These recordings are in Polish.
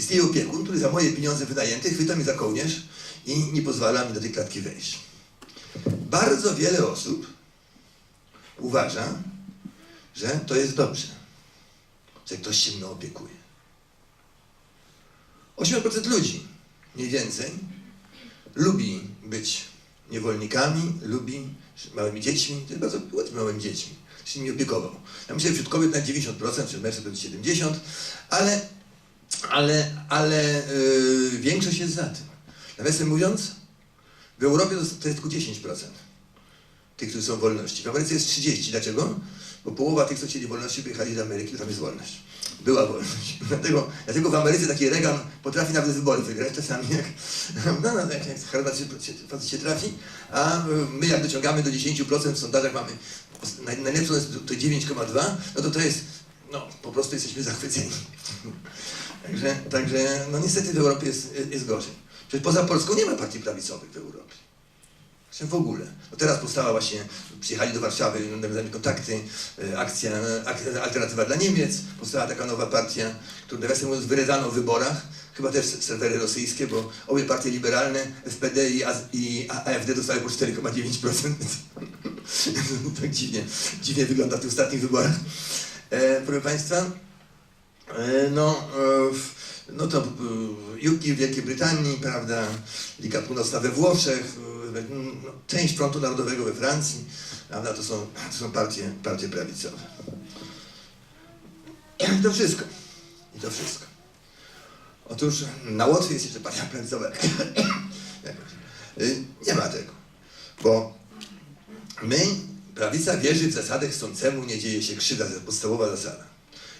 istnieje opiekun, który za moje pieniądze wynajęte chwyta mnie za kołnierz i nie pozwala mi do tej klatki wejść. Bardzo wiele osób uważa, że to jest dobrze, że ktoś się mną opiekuje. 8% ludzi, mniej więcej, lubi być niewolnikami, lubi małymi dziećmi, to jest bardzo ładnie małymi dziećmi, się nimi opiekował. Ja myślę, że wśród kobiet na 90%, czy mężczyzn to jest 70%, ale, ale, ale yy, większość jest za tym. Nawiasem mówiąc, w Europie to, jest tylko 10% tych, którzy są wolności. W Ameryce jest 30. Dlaczego? Bo połowa tych, co chcieli wolności, wyjechali do Ameryki, tam jest wolność. Była wolność. Dlatego, dlatego w Ameryce taki Reagan potrafi nawet wybory wygrać czasami, jak, no, no, jak, jak Harvard się, się, się trafi, a my jak dociągamy do 10% w sondażach mamy, naj, najlepszą jest to 9,2, no to to jest, no po prostu jesteśmy zachwyceni. Także, także no niestety w Europie jest, jest gorzej. Przecież poza Polską nie ma partii prawicowych w Europie. Właśnie w ogóle. No teraz powstała właśnie, przyjechali do Warszawy, nawiązali kontakty, e, akcja ak, Alternatywa dla Niemiec, powstała taka nowa partia, którą nawiasem mówiąc wyrezano w wyborach, chyba też serwery rosyjskie, bo obie partie liberalne, SPD i, i AfD dostały po 4,9%. tak dziwnie, dziwnie wygląda w tych ostatnich wyborach. E, proszę Państwa, no, e, no to e, UK w Wielkiej Brytanii, prawda, Liga Północna we Włoszech, e, no, część Frontu Narodowego we Francji, prawda, to są, to są partie, partie prawicowe. I to wszystko. I to wszystko. Otóż na Łotwie jest jeszcze partia prawicowa. Nie ma tego, bo my, prawica wierzy w zasadę chcącemu nie dzieje się krzywda, to jest podstawowa zasada.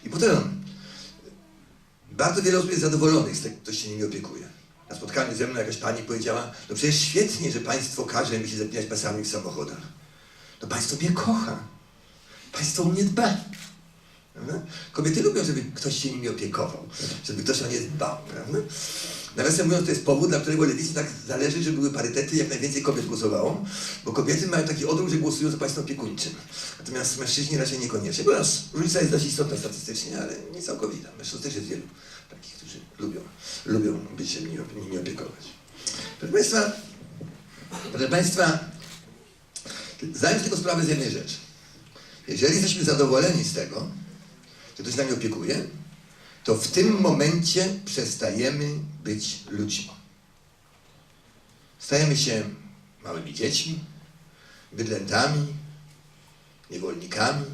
I potem bardzo wiele osób jest zadowolonych z tego, kto się nimi opiekuje. Na spotkaniu ze mną jakaś pani powiedziała, no przecież świetnie, że państwo każe mi się zapinać pasami w samochodach. No państwo mnie kocha. Państwo o mnie dba. Prawda? Kobiety lubią, żeby ktoś się nimi opiekował, żeby ktoś o nie dbał. Prawda? Nawiasem mówiąc, to jest powód, dla którego lewicy tak zależy, żeby były parytety, jak najwięcej kobiet głosowało, bo kobiety mają taki odruch, że głosują za państwem opiekuńczym. Natomiast mężczyźni raczej niekoniecznie. Bo nas różnica jest dość istotna statystycznie, ale nie całkowita. Mężczyzn też jest wielu takich, którzy lubią, lubią być się nimi, opiekować. Proszę Państwa, proszę Państwa, sobie tylko sprawę z jednej rzeczy. Jeżeli jesteśmy zadowoleni z tego, że ktoś nami opiekuje, to w tym momencie przestajemy być ludźmi. Stajemy się małymi dziećmi, bydlętami, niewolnikami,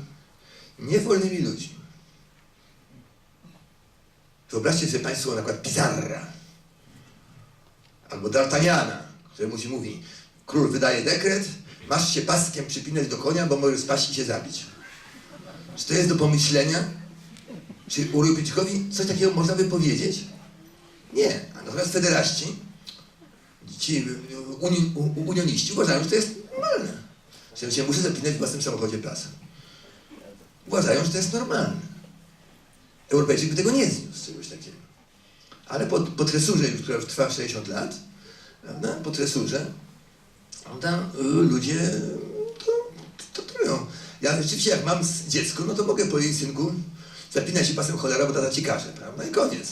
niewolnymi ludźmi. Wyobraźcie sobie Państwo na przykład Pizarra albo D'Artagnana, któremu się mówi, król wydaje dekret, masz się paskiem przypinać do konia, bo możesz spaść i się zabić. Czy to jest do pomyślenia? Czy Urubicikowi coś takiego można by powiedzieć? Nie. A natomiast federaści, ci uni, u- unioniści uważają, że to jest normalne. Że się muszę zapinać w własnym samochodzie pasem. Uważają, że to jest normalne. Europejczyk by tego nie zniósł, czegoś takiego. Ale po, po tresurze, która trwa 60 lat, prawda, po tresurze, prawda, y, ludzie to, to trują. Ja rzeczywiście, jak mam dziecko, no to mogę powiedzieć, synku, zapinaj się pasem cholera, bo tata ci każe, prawda, i koniec.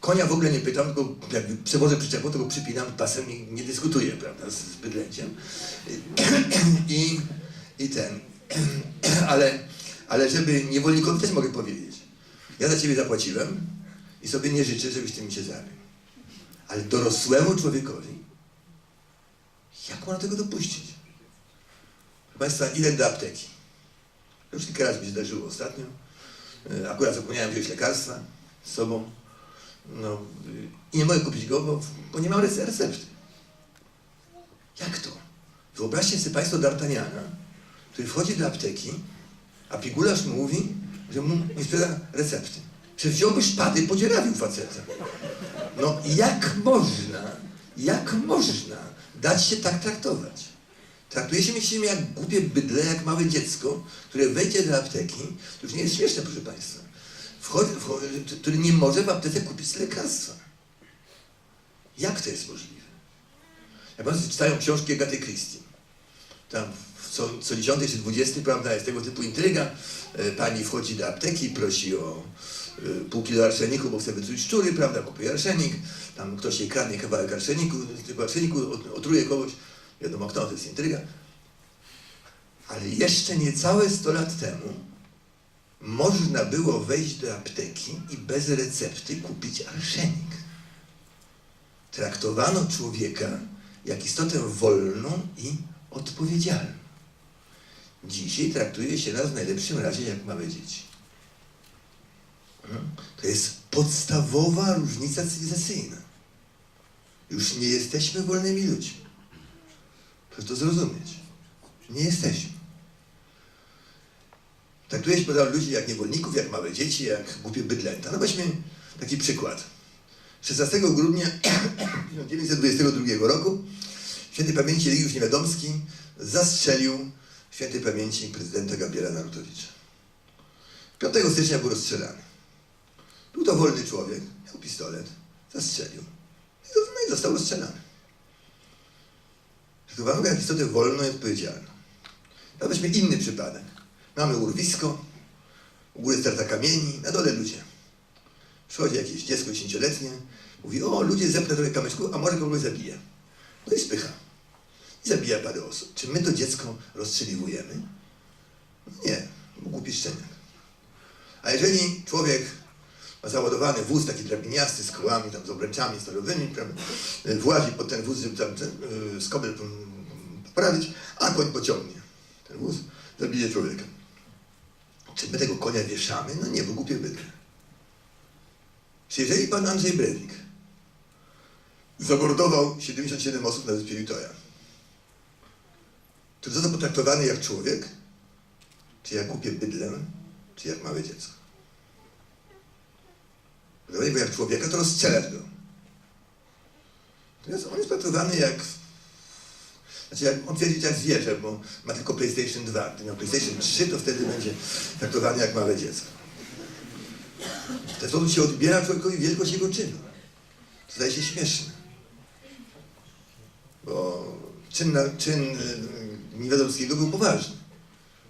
Konia w ogóle nie pytam, tylko jak przewożę przyczepą, to go przypinam pasem i nie dyskutuję, prawda, z, z bydlęciem. I, I ten, ale, ale żeby niewolnikowi też mogę powiedzieć, ja za ciebie zapłaciłem i sobie nie życzę, żebyś ty mi się zabił. Ale dorosłemu człowiekowi, jak można tego dopuścić? Proszę Państwa, idę do apteki. Już kilka razy mi się zdarzyło ostatnio. E, Akurat zapomniałem wziąć lekarstwa z sobą. No, I nie mogę kupić go, bo, bo nie mam rece- recepty. Jak to? Wyobraźcie sobie Państwo D'Artagnana, który wchodzi do apteki, a pigularz mówi, że mu nie sprzeda recepty. Że wziąłby szpady i podzierawił faceta. No jak można, jak można dać się tak traktować? Traktuje się mnie jak głupie bydle, jak małe dziecko, które wejdzie do apteki, to już nie jest śmieszne, proszę Państwa, wchodzi, wchodzi, który nie może w aptece kupić lekarstwa. Jak to jest możliwe? Jak Państwo czytają książki Agaty Christie, tam co, co 10 czy 20, prawda, jest tego typu intryga. E, Pani wchodzi do apteki, prosi o, y, pół kilo arszeniku, bo chce wyczuć szczury, prawda, kupuje arszenik, tam ktoś jej kradnie kawałek arszeniku, tego arszeniku ot- otruje kogoś, wiadomo kto, to jest intryga. Ale jeszcze niecałe 100 lat temu można było wejść do apteki i bez recepty kupić arszenik. Traktowano człowieka jak istotę wolną i odpowiedzialną. Dzisiaj traktuje się nas w najlepszym razie jak małe dzieci. Mhm. To jest podstawowa różnica cywilizacyjna. Już nie jesteśmy wolnymi ludźmi. Proszę to zrozumieć. Nie jesteśmy. Traktuje się podał ludzi jak niewolników, jak małe dzieci, jak głupie bydlęta. No weźmy taki przykład. 16 grudnia 1922 roku świętej pamięci Eligiusz Niewiadomski zastrzelił świętej pamięci prezydenta Gabriela Narutowicza. 5 stycznia był rozstrzelany. Był to wolny człowiek, miał pistolet, zastrzelił. No i został rozstrzelany. Traktowano go jak istotę wolną i odpowiedzialną. No weźmy inny przypadek. Mamy urwisko, u góry starta kamieni, na dole ludzie. Przychodzi jakieś dziecko dziesięcioletnie, mówi, o ludzie zepnę trochę kamyczku, a może kogoś zabije. No i spycha. I zabija parę osób. Czy my to dziecko rozstrzeliwujemy? Nie, głupi szczeniak. A jeżeli człowiek ma załadowany wóz taki drabiniasty z kołami, tam z obręczami stalowymi, prawda, y, włazi pod ten wóz, żeby tam ten, y, skobel poprawić, a koń pociągnie. Ten wóz zabije człowieka. Czy my tego konia wieszamy? No nie, bo głupie bydle. Czy jeżeli pan Andrzej Brewik zamordował 77 osób na wyspie Utøya, to został potraktowany jak człowiek, czy jak głupie bydlę, czy jak małe dziecko? Potraktowali go jak człowieka, to rozstrzelać go. Natomiast on jest traktowany jak znaczy, jak on twierdzi, jak zwierzę, bo ma tylko PlayStation 2. Gdy miał PlayStation 3, to wtedy będzie traktowany jak małe dziecko. W ten sposób się odbiera człowiekowi wielkość jego czynu. To zdaje się śmieszne. Bo czyn, na, Niewiadomskiego był poważny.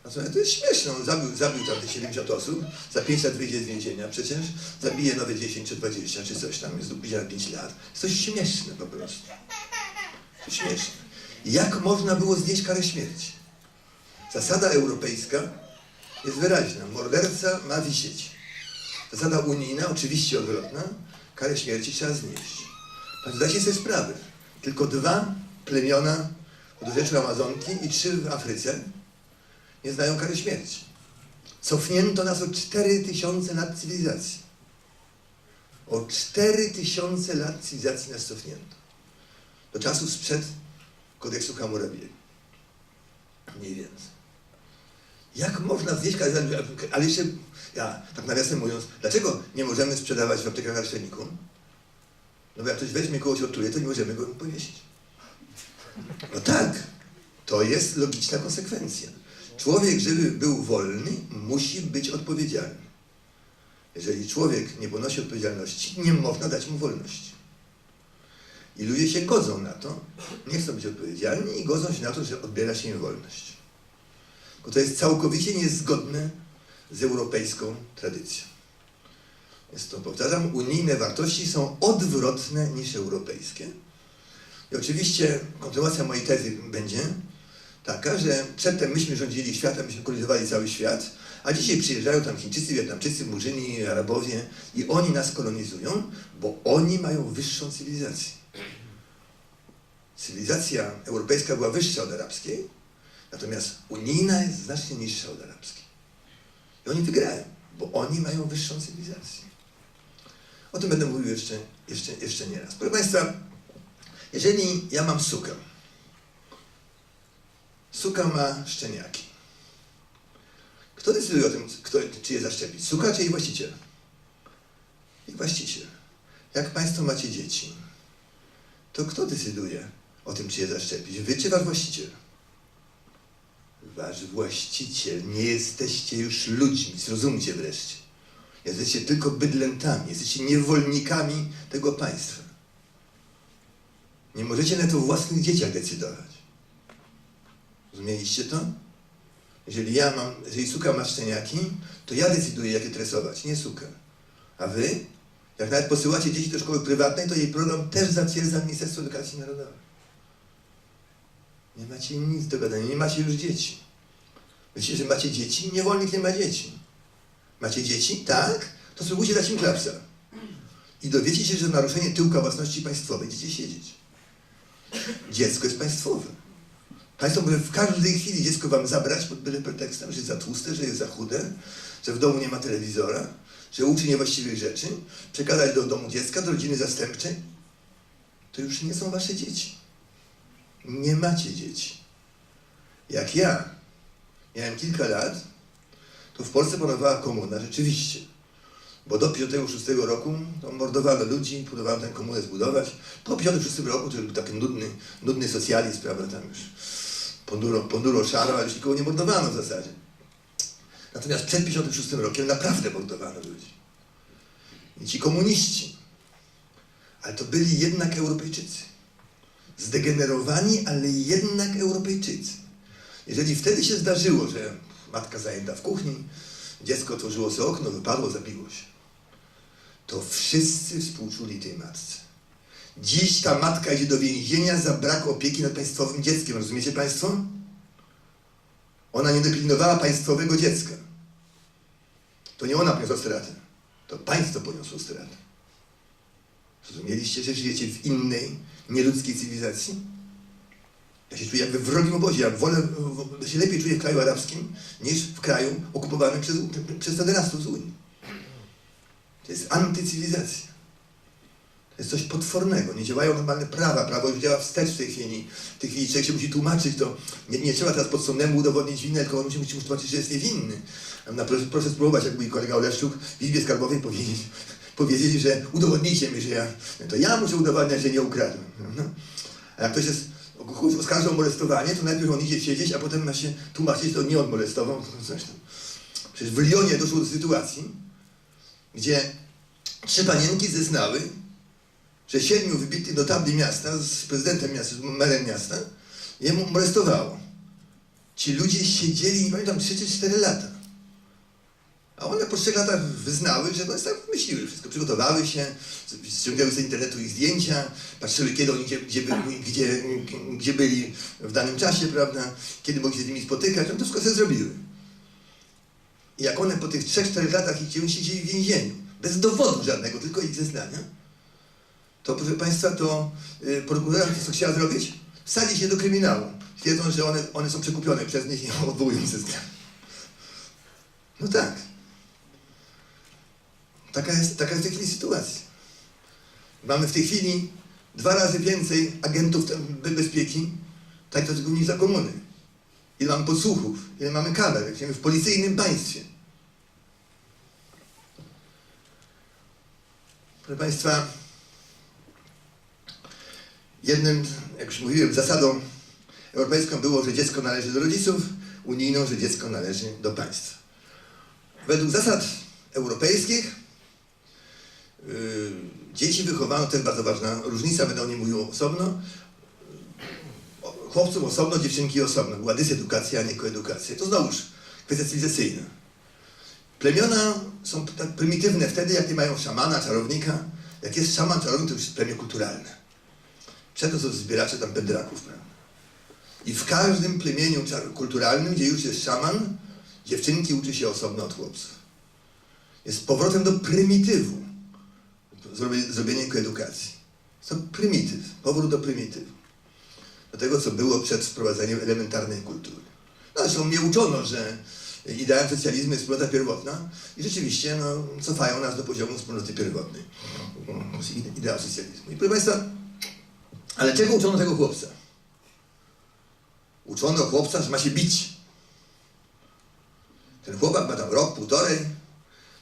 Natomiast to jest śmieszne. On zabił, zabił tam te 70 osób, za 5 lat wyjdzie z więzienia przecież, zabije nowe 10 czy 20 czy coś tam, jest do pójścia na 5 lat. Jest śmieszne po prostu. Śmieszne. Jak można było znieść karę śmierci? Zasada europejska jest wyraźna. Morderca ma wisieć. Zasada unijna, oczywiście odwrotna, karę śmierci trzeba znieść. Zdajcie sobie sprawę. Tylko dwa plemiona od rzeczy Amazonki i trzy w Afryce nie znają kary śmierci. Cofnięto nas o 4000 lat cywilizacji. O 4000 lat cywilizacji nas cofnięto. Do czasu sprzed kodeksu Hammurabiego. Mniej więcej. Jak można znieść karę Ale jeszcze, ja tak nawiasem mówiąc, dlaczego nie możemy sprzedawać w aptekach arszeniku? No bo jak ktoś weźmie kogoś odczuje, to nie możemy go powiesić. No tak, to jest logiczna konsekwencja. Człowiek, żeby był wolny, musi być odpowiedzialny. Jeżeli człowiek nie ponosi odpowiedzialności, nie można dać mu wolności. I ludzie się godzą na to, nie chcą być odpowiedzialni i godzą się na to, że odbiera się im wolność. Bo to jest całkowicie niezgodne z europejską tradycją. Jest to, powtarzam, unijne wartości są odwrotne niż europejskie. I oczywiście kontynuacja mojej tezy będzie taka, że przedtem myśmy rządzili światem, myśmy kolonizowali cały świat, a dzisiaj przyjeżdżają tam Chińczycy, Wietnamczycy, Murzyni, Arabowie i oni nas kolonizują, bo oni mają wyższą cywilizację. Cywilizacja europejska była wyższa od arabskiej, natomiast unijna jest znacznie niższa od arabskiej. I oni wygrają, bo oni mają wyższą cywilizację. O tym będę mówił jeszcze, jeszcze, jeszcze nie raz. Proszę Państwa, jeżeli ja mam sukę, suka ma szczeniaki, kto decyduje o tym, kto, czy je zaszczepić? Suka czy jej właściciel? Ich właściciel. Jak Państwo macie dzieci, to kto decyduje o tym, czy je zaszczepić? Wy czy Wasz właściciel? Wasz właściciel. Nie jesteście już ludźmi, zrozumcie wreszcie. Jesteście tylko bydlętami, jesteście niewolnikami tego państwa. Nie możecie na to o własnych dzieciach decydować. Rozumieliście to? Jeżeli ja mam, jeżeli suka ma szczeniaki, to ja decyduję, jak je tresować, nie suka. A wy? Jak nawet posyłacie dzieci do szkoły prywatnej, to jej program też zatwierdza Ministerstwo Edukacji Narodowej. Nie macie nic do gadania, nie macie już dzieci. Myślicie, że macie dzieci? Niewolnik nie ma dzieci. Macie dzieci? Tak? To spróbujcie dać im klapsa. I dowiecie się, że naruszenie tyłka własności państwowej będziecie siedzieć. Dziecko jest państwowe. Państwo może w każdej chwili dziecko wam zabrać pod byle pretekstem, że jest za tłuste, że jest za chude, że w domu nie ma telewizora, że uczy niewłaściwych rzeczy, przekazać do domu dziecka, do rodziny zastępczej. To już nie są wasze dzieci. Nie macie dzieci. Jak ja miałem kilka lat, to w Polsce panowała komuna, rzeczywiście. Bo do 56 roku to mordowano ludzi, próbowano tę komunę zbudować. Po 56 roku to już był taki nudny, nudny socjalizm, prawda, tam już ponduro, ponduro szaro, ale już nikogo nie mordowano w zasadzie. Natomiast przed 56 rokiem naprawdę mordowano ludzi. I ci komuniści, ale to byli jednak Europejczycy. Zdegenerowani, ale jednak Europejczycy. Jeżeli wtedy się zdarzyło, że matka zajęta w kuchni, dziecko otworzyło sobie okno, wypadło, zabiło się, to wszyscy współczuli tej matce. Dziś ta matka idzie do więzienia za brak opieki nad państwowym dzieckiem. Rozumiecie Państwo? Ona nie dopilnowała państwowego dziecka. To nie ona poniosła stratę. To państwo poniosło stratę. Zrozumieliście, że żyjecie w innej, nieludzkiej cywilizacji? Ja się czuję jak we wrogim obozie. Ja wolę, się lepiej czuję w kraju arabskim niż w kraju okupowanym przez, przez federastów z Unii. To jest antycywilizacja. To jest coś potwornego. Nie działają normalne prawa. Prawo już działa wstecz w tej chwili. W tej chwili człowiek się musi tłumaczyć. To nie, nie trzeba teraz podsądnemu udowodnić winę, tylko on musi, musi tłumaczyć, że jest niewinny. Na, proszę, proszę spróbować, jak mój kolega Oleszczuk w Izbie Skarbowej powiedzieć, powiedzieli, że udowodnijcie mi, że ja... To ja muszę udowadniać, że nie ukradłem. No. A jak ktoś jest oskarża o molestowanie, to najpierw on idzie siedzieć, a potem ma się tłumaczyć, to nie on molestował. Przecież w Lyonie doszło do sytuacji, gdzie trzy panienki zeznały, że siedmiu wybitnych notabli miasta z prezydentem miasta, z merem miasta, je molestowało. Ci ludzie siedzieli, nie pamiętam, 3 czy 4 lata. A one po 3 latach wyznały, że one tak myśliły wszystko, przygotowały się, ściągały z internetu ich zdjęcia, patrzyły kiedy oni, gdzie, gdzie, byli, gdzie, gdzie byli w danym czasie, prawda, kiedy mogli się z nimi spotykać, one to wszystko sobie zrobiły. I jak one po tych 3-4 latach ich siedzieli w więzieniu, bez dowodu żadnego, tylko ich zeznania, to proszę Państwa, to y, prokurator co chciała zrobić? Wsadzi się do kryminału, twierdząc, że one, one są przekupione przez nich i odwołują zeznania. No tak. Taka jest, taka jest w tej chwili sytuacja. Mamy w tej chwili dwa razy więcej agentów be- bezpieki, tak to niż za komuny. Ile mamy podsłuchów, ile mamy kamer, w policyjnym państwie. Proszę Państwa, jednym, jak już mówiłem, zasadą europejską było, że dziecko należy do rodziców, unijną, że dziecko należy do państwa. Według zasad europejskich yy, dzieci wychowano, to jest bardzo ważna różnica, będę o niej mówił osobno, chłopcom osobno, dziewczynki osobno. Była dysedukacja, a nie koedukacja. To znowuż kwestia cywilizacyjna. Plemiona są tak prymitywne wtedy, jak nie mają szamana, czarownika. Jak jest szaman, czarownik, to już jest plemię kulturalne. Przed to są zbieracze tam pędraków, prawda? I w każdym plemieniu kulturalnym, gdzie już jest szaman, dziewczynki uczy się osobno od chłopców. Jest powrotem do prymitywu. Zrobienie, koedukacji. To prymityw, powrót do prymitywu. Do tego, co było przed wprowadzeniem elementarnej kultury. No, zresztą mnie uczono, że ideałem socjalizmu jest wspólnota pierwotna i rzeczywiście no, cofają nas do poziomu wspólnoty pierwotnej. To jest ide- ideał socjalizmu. I proszę Państwa, ale czego uczono tego chłopca? Uczono chłopca, że ma się bić. Ten chłopak ma tam rok, półtorej,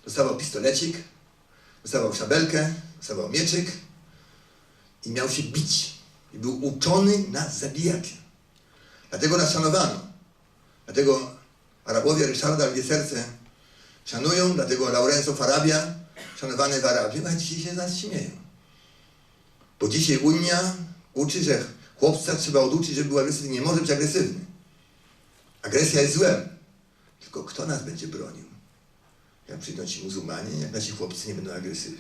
dostawał pistolecik, dostawał szabelkę, dostawał mieczyk i miał się bić. I był uczony na zabijakę. Dlatego nas szanowano. Dlatego Arabowie Ryszarda Lwie Serce szanują, dlatego Laurenzo Farabia, szanowany w Arabii, a dzisiaj się z nas śmieją. Bo dzisiaj Unia uczy, że chłopca trzeba oduczyć, żeby był agresywny. Nie może być agresywny. Agresja jest złem. Tylko kto nas będzie bronił? jak przyjdą ci muzułmanie, jak nasi chłopcy nie będą agresywni.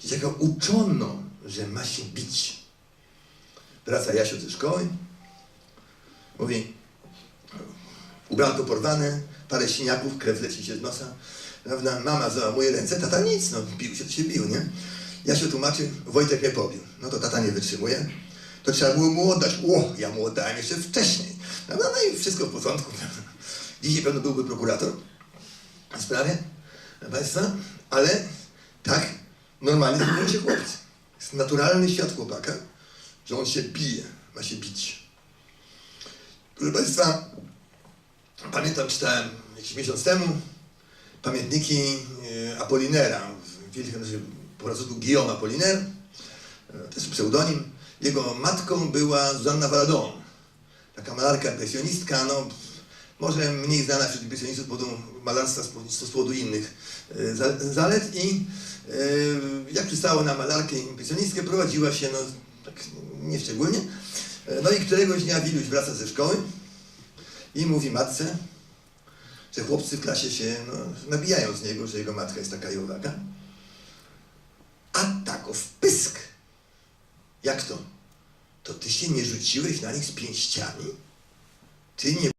Dzieciaka uczono, że ma się bić. Wraca Jasio ze szkoły, mówi, ubranko porwane, parę siniaków, krew leci się z nosa, prawda? Mama załamuje ręce, tata nic, no bił się, to się bił, nie? Jasio tłumaczy, Wojtek mnie pobił. No to tata nie wytrzymuje. To trzeba było mu oddać. O, ja mu oddałem jeszcze wcześniej. Prawda? No i wszystko w porządku. Dzisiaj pewno byłby prokurator w sprawie, proszę Państwa, ale tak normalnie zachowują się chłopcy. Jest naturalny świat chłopaka, że on się bije, ma się bić. Proszę Państwa, pamiętam, czytałem jakiś miesiąc temu pamiętniki e, Apollinera, wielkim, po francusku Guillaume Apollinaire, e, to jest pseudonim. Jego matką była Zuzanna Valadon, taka malarka impresjonistka, no może mniej znana wśród impresjonistów z powodu malarstwa z powodu, innych e, za- zalet i jak przystało na malarkę impresjonistkę, prowadziła się, no tak nieszczególnie. No i któregoś dnia Wiluś wraca ze szkoły i mówi matce, że chłopcy w klasie się no, nabijają z niego, że jego matka jest taka i owaka. A tako w pysk. Jak to? To ty się nie rzuciłeś na nich z pięściami? Ty nie